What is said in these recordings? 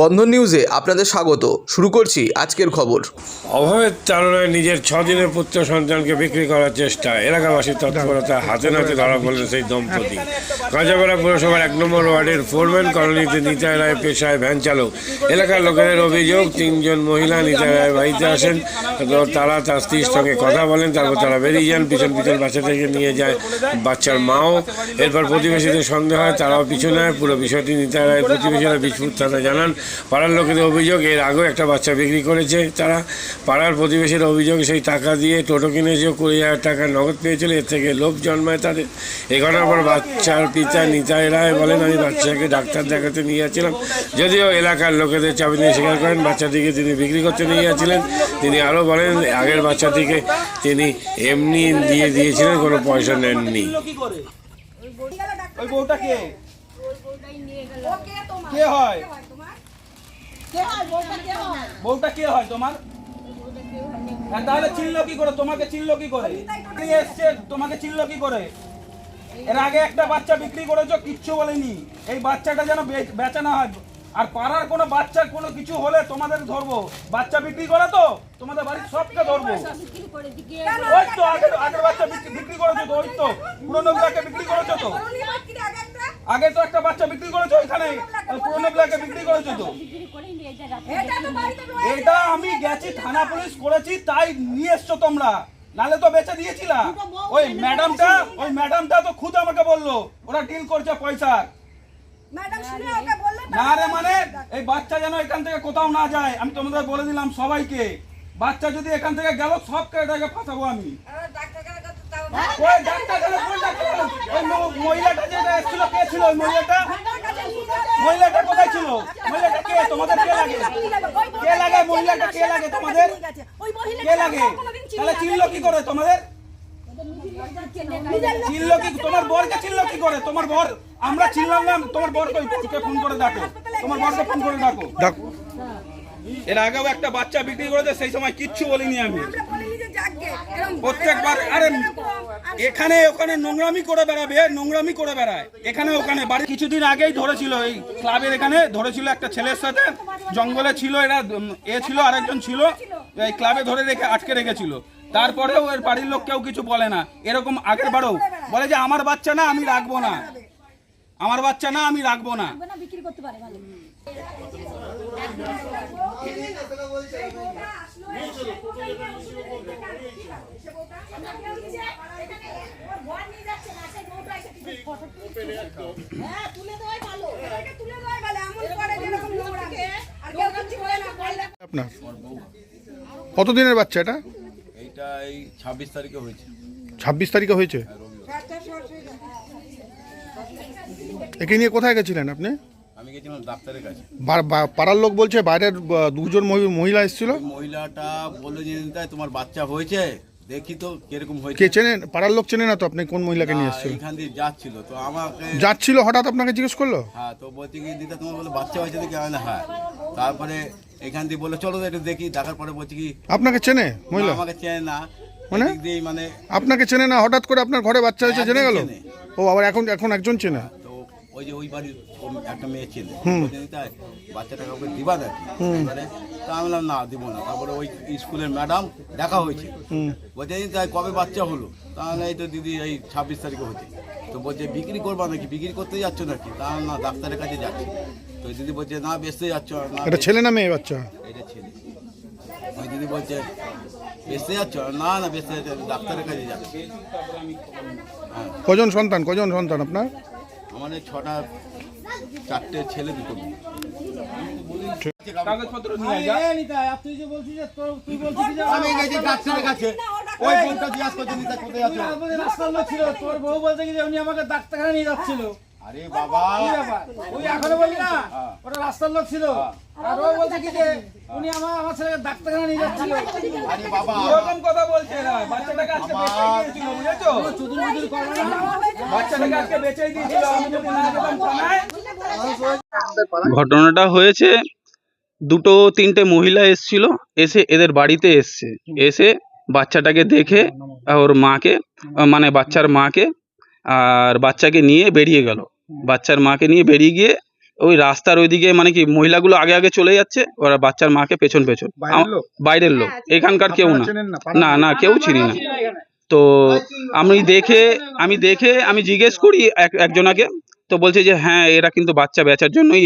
বন্ধন নিউজে আপনাদের স্বাগত। শুরু করছি আজকের খবর। অভাবের তাড়নায় নিজের ছদিনের পুত্র সন্তানকে বিক্রি করার চেষ্টা। এলাকাবাসীর তৎপরতা হাতে নাতে ধরা পড়লেন সেই দম্পতি। কাঁচাপাড়া পুরসভার এক নম্বর ওয়ার্ডের ফোরম্যান কলোনিতে নিতাই রায় পেশায় ভ্যান চালক। এলাকার লোকেদের অভিযোগ, তিনজন মহিলা নিতাই রায় বাড়িতে আসেন। তারা তার স্ত্রীর সঙ্গে কথা বলেন, তারপর তারা বেরিয়ে যান, পিছন পিছন বাচ্চা থেকে নিয়ে যায় বাচ্চার মাও। এরপর প্রতিবেশীদের সন্দেহ হয়, তারাও পিছু নেয়। পুরো বিষয়টি নিতাই রায় প্রতিবেশীরা বিজপুর থানায় জানান। পাড়ার লোকেদের অভিযোগ, এর আগেও একটা বাচ্চা বিক্রি করেছে তারা। পাড়ার প্রতিবেশীর অভিযোগ, সেই টাকা দিয়ে টোটো কিনেছে, কুড়ি হাজার টাকা নগদ পেয়েছিল, এর থেকে লোভ জন্মায় তাদের। এ ঘটনার পর বাচ্চার পিতা নিতাই রায় বলেন, আমি বাচ্চাকে ডাক্তার দেখাতে নিয়ে যাচ্ছিলাম। যদিও এলাকার লোকেদের চাবি নিয়ে স্বীকার করেন, বাচ্চাটিকে তিনি বিক্রি করতে নিয়ে যাচ্ছিলেন। তিনি আরও বলেন, আগের বাচ্চাটিকে তিনি এমনি দিয়ে দিয়েছিলেন, কোনো পয়সা নেননি। ওই বউটা কে? কে হয়? বউটা কে হয়? তোমার? হ্যাঁ তাহলে চিনলো কি করে? তোমাকে চিনলো কি করে? এসছে? তোমাকে চিনলো কি করে? এর আগে একটা বাচ্চা বিক্রি করেছ, কিচ্ছু বলেনি। এই বাচ্চাটা যেন বেচা না হয়। আর পাড়ার কোনো বাচ্চার কোনো কিছু হলে তোমাদের ধরবো। বাচ্চা বিক্রি করে তো? তোমাদের বাড়ির সবকে ধরবো। ওই তো, আগের আগের বাচ্চা বিক্রি- করেছ তো, ওই তো। পুরোনো বিক্রি করেছ তো? আগে তো একটা বাচ্চা বিক্রি করেছ ওইখানে ওই পুরোনো ব্ল্যাকে বিক্রি করেছ তো। এটা আমি গেছি থানা পুলিশ করেছি তাই নিয়ে এসছো তোমরা। নালে তো বেচে দিয়েছিলা। ওই ম্যাডামটা ওই ম্যাডামটা তো খুদ আমাকে বলল ওরা ডিল করছে পয়সা। না রে মানে এই বাচ্চা যেন এখান থেকে কোথাও না যায় আমি তোমাদের বলে দিলাম সবাইকে। বাচ্চা যদি এখান থেকে গেল সবকে এটাকে ফাঁসাবো আমি। ওই ডাক্তার গেল, কোন ডাক্তার ওই মহিলাটা যেটা এসেছিল কে ছিল ওই মহিলাটা? মহিলাটা কোথায় ছিল? মহিলাটা কে? তোমাদের কে লাগে? কে লাগে মহিলাটা? কে লাগে তোমাদের? কে লাগে? তাহলে চিনলো কি করে তোমাদের? চিনলো কি তোমার বরকে চিনলো কি করে? তোমার বর। আমরা চিনলাম না তোমার বর কে ফোন করে ডাকো। তোমার বরকে ফোন করে ডাকো। এর আগেও একটা বাচ্চা বিক্রি করেছে সেই সময় কিচ্ছু বলিনি আমি। প্রত্যেকবার আরে এখানে ওখানে নোংরামি করে বেড়াবে নোংরামি করে বেড়ায়। এখানে ওখানে বাড়ি কিছুদিন আগেই ধরেছিল এই ক্লাবের এখানে ধরেছিল একটা ছেলের সাথে জঙ্গলে ছিল এরা এ ছিল আরেকজন ছিল এই ক্লাবে ধরে রেখে আটকে রেখেছিল। তারপরেও এর বাড়ির লোক কেউ কিছু বলে না। এরকম আগের বারেও বলে যে আমার বাচ্চা না আমি রাখব না। আমার বাচ্চা না আমি রাখব না। না বিক্রি করতে পারে হ্যাঁ আপনার কতদিনের বাচ্চা এটা? এইটা এই ছাব্বিশ তারিখে হয়েছে। ছাব্বিশ তারিখে হয়েছে? একে নিয়ে কোথায় গেছিলেন আপনি? আমি গেছিলাম ডাক্তারের কাছে। বা- বা- পাড়ার লোক বলছে বাইরের দুজন মহি- মহিলা এসেছিল। মহিলাটা বলল যে তাই তোমার বাচ্চা হয়েছে? দেখি তো কীরকম হয়েছে। কে চেনেন পাড়ার লোক চেনে না তো আপনি কোন মহিলাকে নিয়ে এসেছিলেন এইখান দিয়ে যাচ্ছিল। তো আমাকে যাচ্ছিল হঠাৎ আপনাকে জিজ্ঞেস করল? হ্যাঁ তো বলছি কি দিদা তোমার বলে বাচ্চা হয়েছে দেখি? আমি হ্যাঁ। তারপরে এখান দিয়ে বলে চলো একটু দেখি। দেখার পরে বলছি কি আপনাকে চেনে মহিলা? আমাকে চেনে না। মানে? মানে আপনাকে চেনে না হঠাৎ করে আপনার ঘরে বাচ্চা হয়েছে জেনে গেল। ও আবার এখন এখন একজন চেনে? তো ওই যে ওই বাড়ির একটা মেয়ে ছিল বলছে, তাই বাচ্চাটা কাউকে দিবা এবারে তা আমি বললাম না দিব না। তারপরে ওই স্কুলের ম্যাডাম দেখা হয়েছে। বলছে তাই কবে বাচ্চা হলো? তাহলে এই তো দিদি এই ছাব্বিশ তারিখে হচ্ছে তো বলছে বিক্রি করবা নাকি? বিক্রি করতে যাচ্ছ নাকি? তা না ডাক্তারের কাছে যাচ্ছি। তো দিদি বলছে না বেচতে যাচ্ছ না এটা ছেলে না মেয়ে বাচ্চা? এটা ছেলে। ওই দিদি বলছে বেচতে যাচ্ছ না না বেচতে যাচ্ছ ডাক্তারের কাছে যাচ্ছি। কজন সন্তান? কজন সন্তান আপনার? আমাদের ছটা চারটে ছেলে দুটো মেয়ে। কাগজপত্র নিয়ে যা। আমি গেছি ডাক্তারের কাছে ওই বোনটা জিজ্ঞাসা করছে নিতা কোথায় আছে? ছিল তোর বউ বলছে গিয়ে যে উনি আমাকে ডাক্তারখানা নিয়ে যাচ্ছিল। আরে বাবা। ওই এখনও বলি না? ওটা রাস্তার লোক ছিল। আর ও বলছে কি যে উনি আমার আমার ছেলেকে ডাক্তারখানা নিয়ে যাচ্ছিল। আরে বাবা। এরকম কথা বলছে এরা? বাচ্চাটাকে আজকে বেচেই দিয়েছিল বুঝেছ? চুদুর মুদুর করবে না? বাচ্চাটাকে আজকে বেচেই দিয়েছিল আমি যদি না যেতাম থানায়। ঘটনাটা হয়েছে দুটো তিনটে মহিলা এসছিল এসে এদের বাড়িতে এসছে। এসে বাচ্চাটাকে দেখে ওর মাকে মানে বাচ্চার মাকে আর বাচ্চাকে নিয়ে বেরিয়ে গেল। বাচ্চার মাকে নিয়ে বেরিয়ে গিয়ে ওই রাস্তার ওইদিকে মানে কি মহিলাগুলো আগে আগে চলে যাচ্ছে ওরা বাচ্চার মাকে পেছন পেছন। বাইরের লোক? এখানকার কেউ না। না? না কেউ চিনি না। তো আমি দেখে আমি দেখে আমি জিজ্ঞেস করি এক একজনাকে তো বলছে যে হ্যাঁ এরা কিন্তু বাচ্চা বেচার জন্যই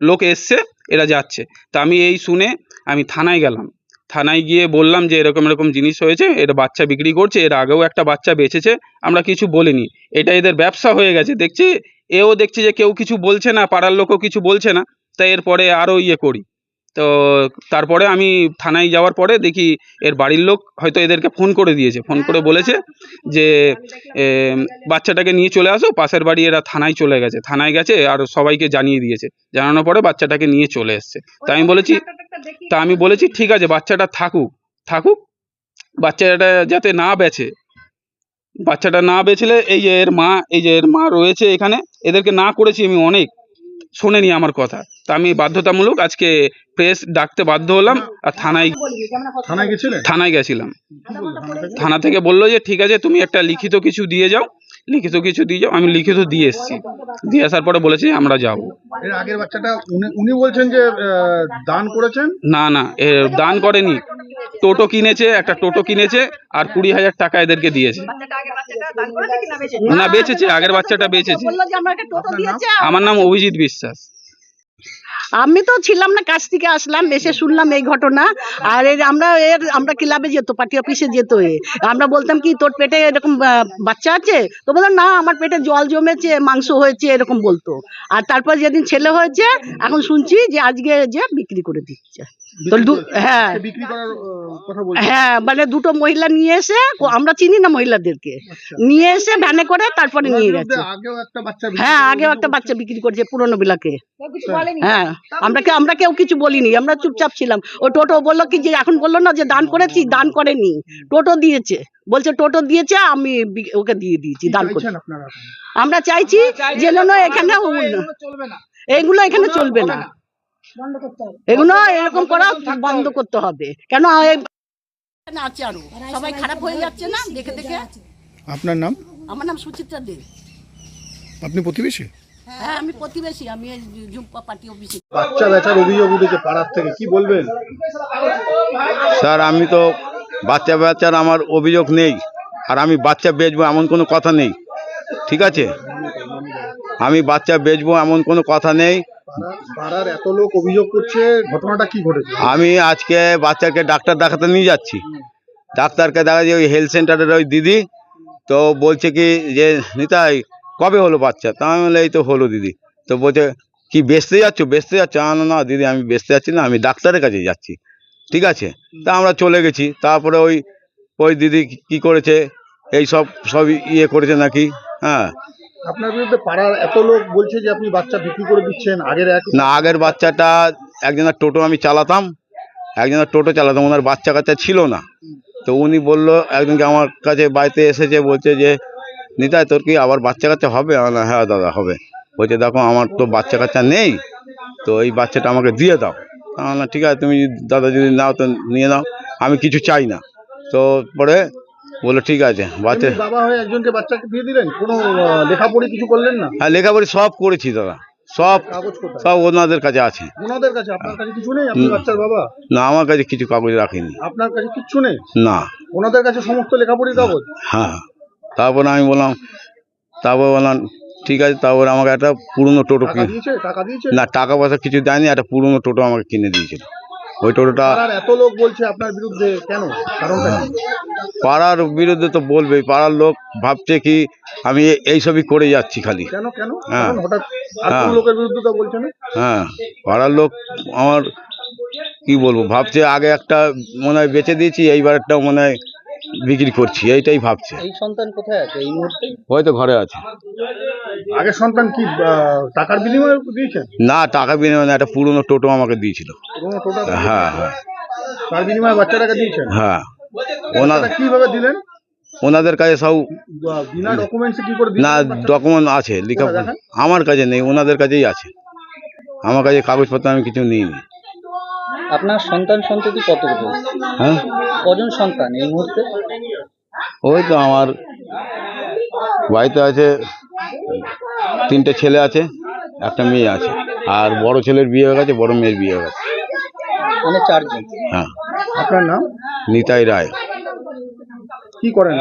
লোক এসছে এরা যাচ্ছে। তা আমি এই শুনে আমি থানায় গেলাম। থানায় গিয়ে বললাম যে এরকম এরকম জিনিস হয়েছে এটা বাচ্চা বিক্রি করছে, এর আগেও একটা বাচ্চা বেঁচেছে, আমরা কিছু বলিনি। এটা এদের ব্যবসা হয়ে গেছে, দেখছি, এও দেখছি যে কেউ কিছু বলছে না, পাড়ার লোকও কিছু বলছে না তাই এরপরে আরও ইয়ে করি। তো তারপরে আমি থানায় যাওয়ার পরে দেখি এর বাড়ির লোক হয়তো এদেরকে ফোন করে দিয়েছে। ফোন করে বলেছে যে বাচ্চাটাকে নিয়ে চলে আসো, পাশের বাড়ি এরা থানায় চলে গেছে। থানায় গেছে আর সবাইকে জানিয়ে দিয়েছে। জানানোর পরে বাচ্চাটাকে নিয়ে চলে এসছে। তা আমি বলেছি, তা আমি বলেছি, ঠিক আছে, বাচ্চাটা থাকুক থাকুক, বাচ্চাটা যাতে না বেচে। বাচ্চাটা না বেচলে এই যে এর মা, এই যে এর মা রয়েছে এখানে, এদেরকে না করেছি আমি অনেক। শোনেনি আমার কথা। তা আমি বাধ্যতামূলক আজকে প্রেস ডাকতে বাধ্য হলাম আর থানায় থানায় গেছিলেন থানায় গেছিলাম। থানা থেকে? বলল যে ঠিক আছে তুমি একটা লিখিত কিছু দিয়ে যাও। লিখিত কিছু দিয়ে যাও। আমি লিখিত দিয়ে এসেছি। দিয়ে আসার পরে বলেছি আমরা যাব। এর আগের বাচ্চাটা উনি উনি বলছেন যে দান করেছেন? না না এ দান করেনি। টোটো কিনেছে, একটা টোটো কিনেছে আর কুড়ি হাজার টাকা এদেরকে দিয়েছে। না, বেচেছে, আগের বাচ্চাটা বেচেছে। আমার নাম অভিজিৎ বিশ্বাস। আমি তো ছিলাম না কাছ থেকে আসলাম, এসে শুনলাম এই ঘটনা। আর এর আমরা এর, আমরা ক্লাবে যেত, পার্টি অফিসে যেত এ। আমরা বলতাম কি, তোর পেটে এরকম বাচ্চা আছে? তো বললাম, না, আমার পেটে জল জমেছে, মাংস হয়েছে, এরকম বলতো। আর তারপর যেদিন ছেলে হয়েছে, এখন শুনছি যে আজকে যে বিক্রি করে দিচ্ছে। হ্যাঁ। সে বিক্রি করার আহ, কথা বলছেন হ্যাঁ মানে দুটো মহিলা নিয়ে এসে আমরা চিনি না মহিলাদেরকে। নিয়ে এসে ভ্যানে করে তারপরে নিয়ে গেছে। আগেও একটা বাচ্চা বিক্রি হ্যাঁ আগেও একটা বাচ্চা বিক্রি করেছে পুরনো বিলাকে। হ্যাঁ। আমরা আমরা কেউ কিছু বলিনি আমরা চুপচাপ ছিলাম। ও টোটো বলল কি যে এখন বলল না যে দান করেছি দান করেনি। টোটো দিয়েছে। বলছে টোটো দিয়েছে আমি ওকে দিয়ে দিয়েছি দান করে? আমরা চাইছি যে যেন এখানে এইগুলো এখানে চলবে না। এগুলো এরকম করা বন্ধ করতে হবে। কেন আছে আরও। সবাই খারাপ হয়ে যাচ্ছে না? দেখে দেখে। আপনার নাম? আমার নাম সুচিত্রা দে। আপনি প্রতিবেশী? হ্যাঁ আমি প্রতিবেশী আমি এই পার্টি অফিসে। বাচ্চা বেচার অভিযোগ উঠেছে পাড়ার থেকে কি বলবেন? স্যার আমি তো বাচ্চা বাচ্চার আমার অভিযোগ নেই আর আমি বাচ্চা বেচবো এমন কোনো কথা নেই ঠিক আছে? আমি বাচ্চা বেচবো এমন কোনো কথা নেই আমি আজকে বাচ্চাকে ডাক্তার দেখাতে নিয়ে যাচ্ছি। ডাক্তারকে দেখা যায় ওই হেলথ সেন্টারের ওই দিদি তো বলছে কি যে নিতাই কবে হলো বাচ্চা? তা আমি বললাম, এই তো হলো দিদি। তো বলছে কি বেচতে যাচ্ছ? বেচতে যাচ্ছ? বললাম, না দিদি আমি বেচতে যাচ্ছি না আমি ডাক্তারের কাছে যাচ্ছি। ঠিক আছে? তা আমরা চলে গেছি। তারপরে ওই ওই দিদি কি করেছে? এই সব সব ইয়ে করেছে নাকি? হ্যাঁ। আগের না আগের বাচ্চাটা একজনের টোটো আমি চালাতাম একজনের টোটো চালাতাম ওনার বাচ্চা কাচ্চা ছিল না। তো উনি বলল একদিনকে আমার কাছে বাড়িতে এসেছে বলছে যে নিতাই তোর কি আবার বাচ্চা কাচ্চা হবে? হ্যাঁ দাদা হবে। বলছে দেখো আমার তো বাচ্চা কাচ্চা নেই তো এই বাচ্চাটা আমাকে দিয়ে দাও। বললাম, ঠিক আছে তুমি দাদা যদি নাও তো নিয়ে নাও। আমি কিছু চাই না। তো পরে বলল ঠিক আছে বাচ্চা বাবা হয়ে একজনকে বাচ্চাকে দিয়ে দিলেন? কোনো লেখাপড়ি কিছু করলেন না? হ্যাঁ লেখাপড়ি সব করেছি দাদা সব সব ওনাদের কাছে আছে। ওনাদের কাছে? আপনার কাছে কিছু নেই? আপনি। বাচ্চার বাবা? না আমার কাছে কিছু কাগজ রাখিনি। আপনার কাছে কিচ্ছু নেই? না। ওনাদের কাছে সমস্ত লেখাপড়ির কাগজ? হ্যাঁ। তারপরে আমি বললাম তারপর বললাম ঠিক আছে তারপরে আমাকে একটা পুরনো টোটো কিনে টাকা দিয়েছে? না টাকা পয়সা কিছু দেয়নি একটা পুরনো টোটো আমাকে কিনে দিয়েছিল। ওই টোটোটা পাড়ার এত লোক বলছে আপনার বিরুদ্ধে কেন? কারণটা পাড়ার বিরুদ্ধে তো বলবেই পাড়ার লোক ভাবছে কি আমি এইসবই করে যাচ্ছি খালি। কেন কেন? হ্যাঁ। হ্যাঁ। লোকের বিরুদ্ধে তো বলছে না? হ্যাঁ। পাড়ার লোক আমার কি বলব ভাবছে আগে একটা মনে হয় বেঁচে দিয়েছি এইবার একটা মনে হয় বিক্রি করছি এইটাই ভাবছে। এই সন্তান কোথায় আছে? এই মুহূর্তে? হয়তো ঘরে আছে। আগের সন্তান কি আহ, টাকার বিনিময়ে দিয়েছেন? না টাকা বিনিময়ে না, একটা পুরনো টোটো আমাকে দিয়েছিল। পুরোনো টোটা হ্যাঁ হ্যাঁ। তার বিনিময়ে বাচ্চাটাকে দিয়েছেন? হ্যাঁ। বাচ্চাটা কীভাবে দিলেন? ওনাদের কাছে সব বা- বিনা ডকুমেন্টসে কি করে না দিলেন বাচ্চাটা? ডকুমেন্ট আছে লেখা দেখান? আমার কাছে নেই ওনাদের কাছেই আছে। আমার কাছে কাগজপত্র আমি কিছু নিইনি। আপনার সন্তান সন্ততি কতগুলো? হ্যাঁ? কজন সন্তান এই মুহূর্তে? ওই তো আমার বাড়িতে আছে তিনটে ছেলে আছে একটা মেয়ে আছে। আর বড় ছেলের বিয়ে হয়ে গেছে বড় মেয়ের বিয়ে হয়ে গেছে। মানে চারজন? হ্যাঁ। আপনার নাম? নিতাই রায়। কি করেন?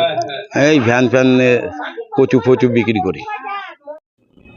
এই ভ্যান ফ্যান কচু ফচু বিক্রি করি।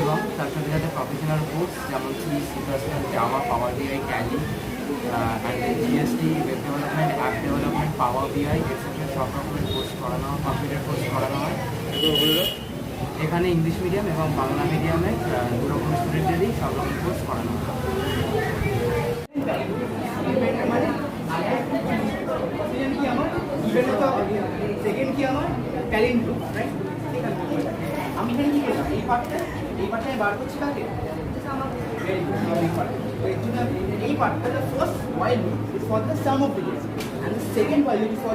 এবং তার সাথে সাথে প্রফেশনাল কোর্স যেমন C C Java Power BI Tally and GST web development app development Power BI extra সব রকমের কোর্স করানো হয় কম্পিউটার কোর্স করানো হয়। এখানে ইংলিশ মিডিয়াম এবং বাংলা মিডিয়ামে দু রকম স্টুডেন্টেরই সব রকম কোর্স করানো হয়। কি আমি কি এই পার্টটা এই পার্টটা আমি বার করছি কাকে. এই পার্টটা while loop is for the sum of digits and the second while loop is for